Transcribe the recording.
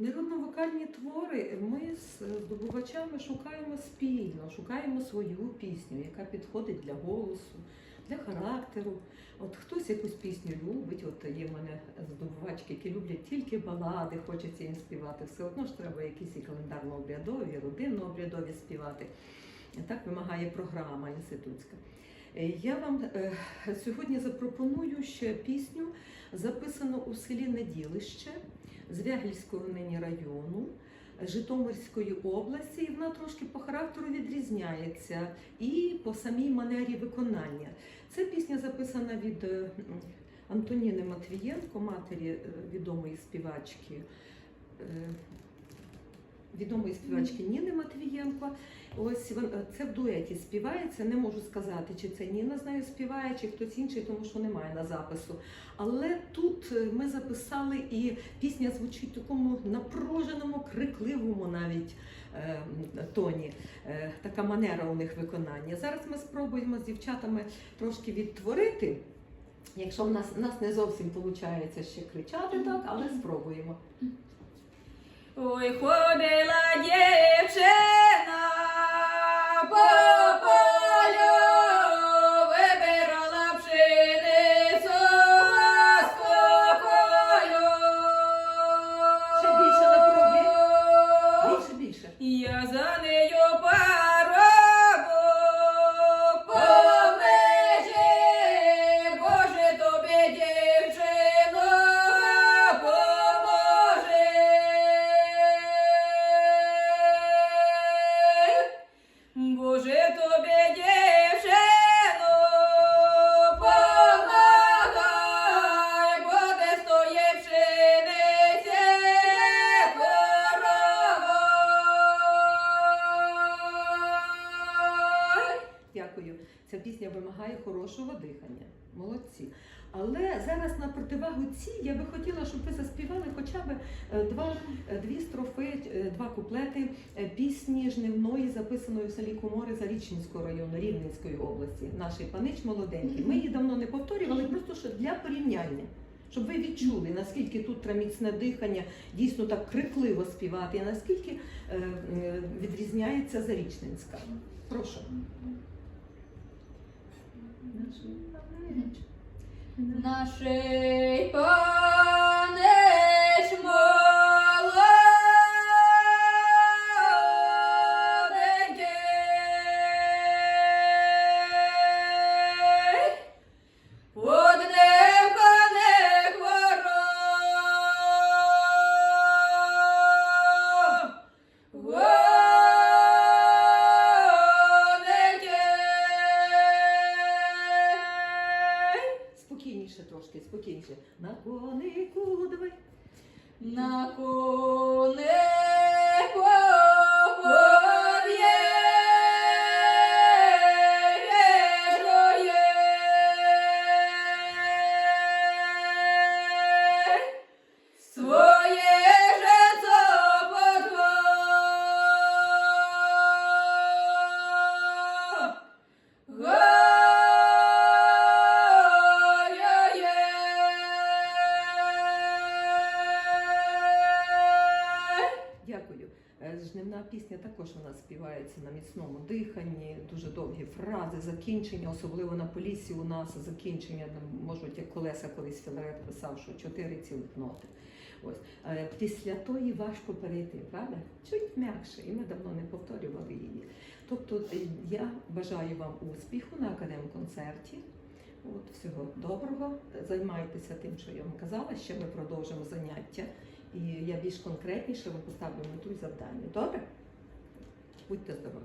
Народно-вокальні твори ми з здобувачами шукаємо спільно, шукаємо свою пісню, яка підходить для голосу, для характеру. От хтось якусь пісню любить, от є в мене здобувачки, які люблять тільки балади, хочеться їм співати. Все одно ж треба якісь і календарно-обрядові, родинно-обрядові співати. Так вимагає програма інститутська. Е, Я вам е, сьогодні запропоную ще пісню, записану у селі Неділище Звягільського нині району Житомирської області, і вона трошки по характеру відрізняється і по самій манері виконання. Це пісня записана від е, Антоніни Матвієнко, матері е, відомої співачки. е, Відомої співачки Ніни Матвієнко. Ось е, це в дуеті співається. Не можу сказати, чи це Ніна з нею співає, чи хтось інший, тому що немає на запису. Але тут е, ми записали і пісня звучить в такому напруженому, крикливому навіть е, тоні. Е, така манера у них виконання. Зараз ми спробуємо з дівчатами трошки відтворити. Якщо в нас, в нас не зовсім виходить ще кричати, так, але спробуємо. Ой, ходила дівчина Ця пісня вимагає хорошого дихання. Молодці. Але зараз на противагу цій я би хотіла, щоб ви заспівали хоча б е, два, е, дві строфи, е, два куплети пісні жнивної, записаної в селі Комори Зарічненського району Рівненської області. Наш панич молоденький. Ми її давно не повторювали, просто що для порівняння. Щоб ви відчули, наскільки тут треба дихання, дійсно так крикливо співати, і наскільки е, відрізняється Зарічненська. Прошу. Наший панич Спокійніше трошки, спокійніше. На конику давай. На конику пісня також вона співається на міцному диханні, дуже довгі фрази, закінчення, особливо на полісі у нас закінчення можуть, як колеса колись Філарет писав, що чотири цілих ноти. Ось Е, після тої важко перейти, правда? Чуть м'якше, і ми давно не повторювали її. Тобто е, я бажаю вам успіху на академ-концерті. От, всього доброго. Займайтеся тим, що я вам казала. Ще ми продовжимо заняття. І я більш конкретніше вам поставлю мету і завдання. Добре? Будьте здорові!